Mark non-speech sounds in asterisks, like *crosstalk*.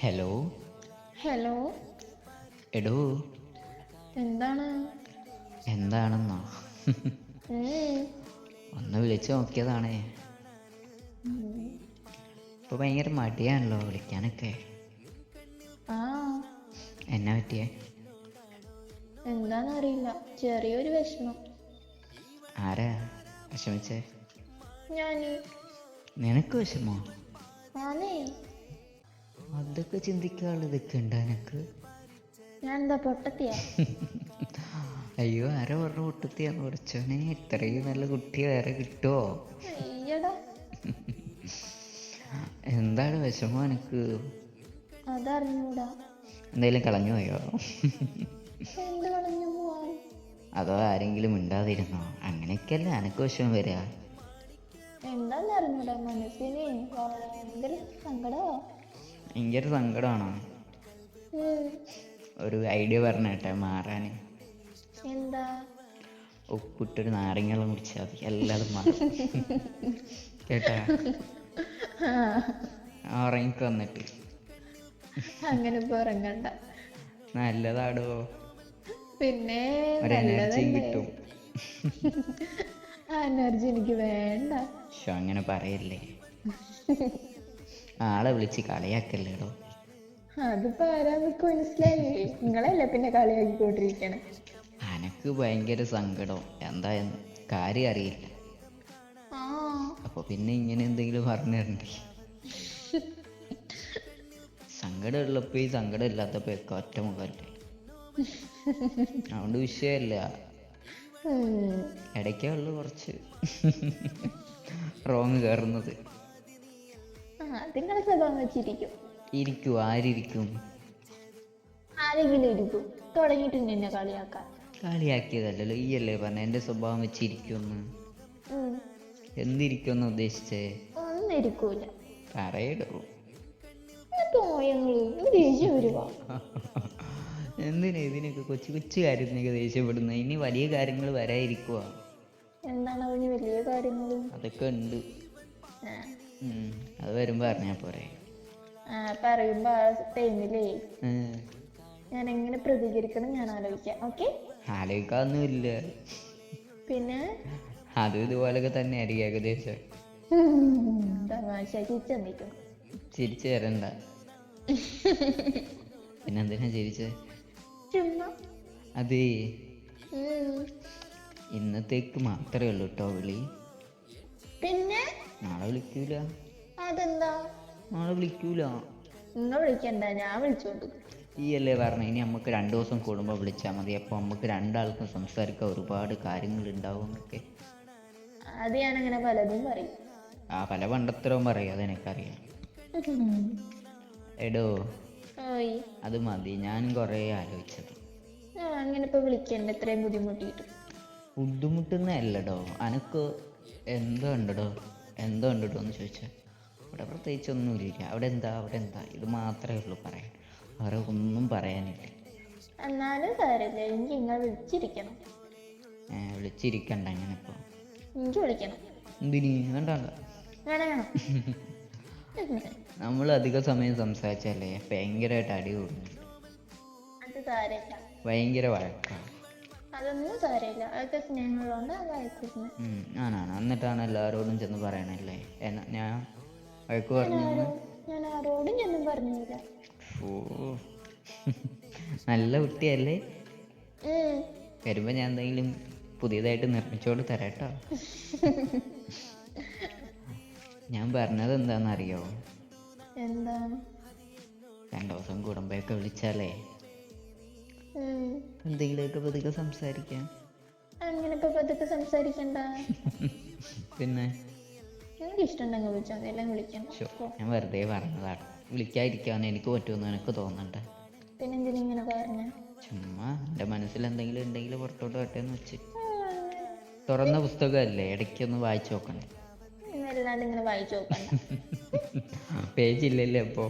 Hello hello എടോ. എന്താണ്? എന്താണെന്നോ? ഒന്ന് വിളിച്ചു നോക്കിയതാണേ. ഇപ്പൊ ഭയങ്കര മടിയാണല്ലോ വിളിക്കാനൊക്കെ. എന്നാ പറ്റിയേ? എന്താന്നറിയില്ല. ചെറിയൊരു വിഷമം. ആരാ വിഷമിച്ചേ? നിനക്ക് വിഷമോ? അതൊക്കെ ചിന്തിക്കാനുള്ള ഇതൊക്കെ ഉണ്ട് എനക്ക് ഞാൻ എന്താ പൊട്ടത്തിയാ? *laughs* അയ്യോ ആരാ പറഞ്ഞ പൊട്ടത്തിയാന്ന് കുറച്ചോനെ ഇത്രയും നല്ല കുട്ടി വേറെ കിട്ടുമോ അയ്യടാ. *laughs* എന്താണ് വിഷമം എനക്ക് അതറിഞ്ഞൂടാ. എന്തെങ്കിലും കളഞ്ഞു പോയോ? അതോ ആരെങ്കിലും മിണ്ടാതിരുന്നോ? അങ്ങനെയൊക്കെയല്ല എനക്ക് വിഷമം വരിക എന്താന്ന് അറിഞ്ഞൂടാ മനസ്സിന് ഭയങ്കര സങ്കടമാ? ഭയങ്കര സങ്കടമാണോ ഒരു ഐഡിയ പറഞ്ഞേട്ടെ മാറാൻ എന്താ? ഉപ്പിട്ടൊരു നാരങ്ങളും കുടിച്ചാൽ മതി. എല്ലാതും മാറും കേട്ടാ? ഉറങ്ങിക്ക് വന്നിട്ട് അങ്ങനെ പറങ്ങണ്ട നല്ലതാടോ. പിന്നെ കിട്ടും. എനർജി എനിക്ക് വേണ്ട. പക്ഷെ അങ്ങനെ പറയല്ലേ. *laughs* ആളെ വിളിച്ച് കളിയാക്കല്ലേടോ? അതിപ്പോ ആരാന്നൊക്കെ മനസ്സിലായി. നിങ്ങളല്ലേ പിന്നെ കളിയാക്കിക്കൊണ്ടിരിക്കണേ? അനക്ക് ഭയങ്കര സങ്കടം. എന്താന്ന് കാര്യം അറിയില്ല. അപ്പൊ പിന്നെ ഇങ്ങനെ എന്തെങ്കിലും പറഞ്ഞു തരണ്ടേ സങ്കടം ഉള്ളപ്പോ ഈ സങ്കടം ഇല്ലാത്തപ്പോ ഒക്കെ ഒറ്റ മുഖല്ലേ? അതുകൊണ്ട് വിഷയമല്ല. ഇടയ്ക്കേ ഉള്ളു കുറച്ച്. റോങ് കയറുന്നത് നിങ്ങളെ സ്വഭാവം വെച്ചിരിക്കും ഇരിക്കും ആരിരിക്കും? ആരെങ്കിലും ഇരിക്കും. തുടങ്ങിയിട്ടുണ്ട് എന്നെ കളിയാക്കാൻ. കളിയാക്കിയതല്ലല്ലോ ഈ അല്ലേ പറഞ്ഞ എന്റെ സ്വഭാവം വെച്ചിരിക്കുമെന്ന്. എന്തിരിക്കുമെന്ന് ഉദ്ദേശിച്ചേ? ഒന്നും ഇരിക്കൂല. പറയടോ. *laughs* എന്തിനാ ഇതിനൊക്കെ കൊച്ചു കൊച്ചു കാര്യത്തിനൊക്കെ ദേഷ്യപ്പെടുന്നത്? ഇനി വലിയ കാര്യങ്ങൾ വരാതിരിക്കുക എന്താണ് വലിയ കാര്യങ്ങളും? അതൊക്കെ ഉണ്ട്. അത് വരുമ്പോ അറിഞ്ഞാ പോരെ. പറയുമ്പോ ആ ടൈമിലേ ഞാൻ എങ്ങനെ പ്രതികരിക്കണം ഞാൻ ആലോചിക്കാം. ഓക്കെ? ആലോചിക്കാനൊന്നുമില്ല. പിന്നെ? അതും ഇതുപോലൊക്കെ തന്നെ ആയിരിക്കും ഏകദേശം തമാശക്ക് ചെന്നിരിക്കണം ചിരിച്ചു തരണ്ട പിന്നെന്തിനാ ചിരിച്ചേ? ചുമ്മാ. അതേ. ഇന്നത്തേക്ക് മാത്രമേ ഉള്ളൂ കേട്ടോ വിളി. പിന്നെ നാളെ വിളിക്കൂല? അതെന്താ? നാളെ വിളിക്കൂല? നിങ്ങൾ വിളിക്കണ്ട ഞാൻ വിളിച്ചോണ്ട് ഈ അല്ലേ പറഞ്ഞു ഇനി നമുക്ക് രണ്ടു ദിവസം കൂടുമ്പോൾ വിളിച്ചാൽ മതി. അപ്പോൾ നമുക്ക് രണ്ടാൾക്കും സംസാരിക്കാൻ ഒരുപാട് കാര്യങ്ങൾ ഉണ്ടാവും എന്നൊക്കെ. അത് ഞാൻ അങ്ങനെ പലതും പറയും. ആ പല പണ്ടത്തരവും പറയും അതെനിക്കറിയാം എടോ ഓയ്. അത് മതി ഞാനും കുറേ ആലോചിച്ചത്. ആ അങ്ങനെ ഇപ്പൊ വിളിക്കണ്ട ഇത്രയും ബുദ്ധിമുട്ടിയിട്ട്. ബുദ്ധിമുട്ടുന്നതല്ലടോ അനക്ക് എന്തോ ഉണ്ടടോ? എന്തോ ഉണ്ടടോ എന്ന് ചോദിച്ചാൽ ഇവിടെ പ്രത്യേകിച്ച് ഒന്നുമില്ല അവിടെ എന്താ അവിടെ എന്താ? ഇത് മാത്രമേ ഉള്ളൂ പറയാൻ. വേറെ ഒന്നും പറയാനില്ല. എന്നാലും സാരമില്ല എനിക്ക് നിങ്ങൾ വിളിച്ചിരിക്കണം. വിളിച്ചിരിക്കണ്ട അങ്ങനെ ഇപ്പോൾ എനിക്ക് വിളിക്കണം. എന്തിനി? വേണ്ട വേണ്ട വേണം വേണം *laughs* നമ്മൾ അധിക സമയം സംസാരിച്ചാലേ ഭയങ്കരമായിട്ട് അടി കൂടുന്നു ഭയങ്കര വഴക്കാണ്. അതൊന്നും സാരമില്ല. അതൊക്കെ സ്നേഹമുള്ളതുകൊണ്ട് അത് അയച്ചിരുന്നു. ആണാണ് എന്നിട്ടാണ് എല്ലാവരോടും ചെന്ന് പറയണല്ലേ? ഞാൻ വഴക്ക് പറഞ്ഞു? ഞാൻ ആരോടും ചെന്നും പറഞ്ഞില്ല. ഓ നല്ല കുട്ടിയല്ലേ. വരുമ്പോ ഞാൻ എന്തെങ്കിലും പുതിയതായിട്ട് നിർമ്മിച്ചോണ്ട് തരാട്ടോ. ഞാൻ പറഞ്ഞത് എന്താണെന്നറിയോ? എന്താ രണ്ടു ദിവസം കൂടുമ്പോഴൊക്കെ വിളിച്ചാലേ. എന്തെങ്കിലുമൊക്കെ പതുക്കെ സംസാരിക്കാം. അങ്ങനെ ഇപ്പൊ പതുക്കെ സംസാരിക്കണ്ട. *laughs* പിന്നെ? എനിക്ക് ഇഷ്ടമുണ്ടെങ്കിൽ വിളിച്ചാൽ മതി. എല്ലാം വിളിക്കണം ഞാൻ വെറുതെ പറഞ്ഞതാണ്. വിളിക്കാതിരിക്കാന്ന് എനിക്ക് പറ്റുമെന്ന് എനിക്ക് തോന്നണ്ട? പിന്നെ എന്തിനാ ഇങ്ങനെ പറഞ്ഞ? ചുമ്മാ എന്റെ മനസ്സിൽ എന്തെങ്കിലും ഉണ്ടെങ്കിൽ പുറത്തോട്ട് വരട്ടെ എന്ന് വെച്ച്. തുറന്ന പുസ്തകമല്ലേ? ഇടയ്ക്കൊന്ന് വായിച്ചു നോക്കണേ. ഇങ്ങനെ വായിച്ചു നോക്കണ്ട. *laughs* പേജില്ലല്ലേ അപ്പോൾ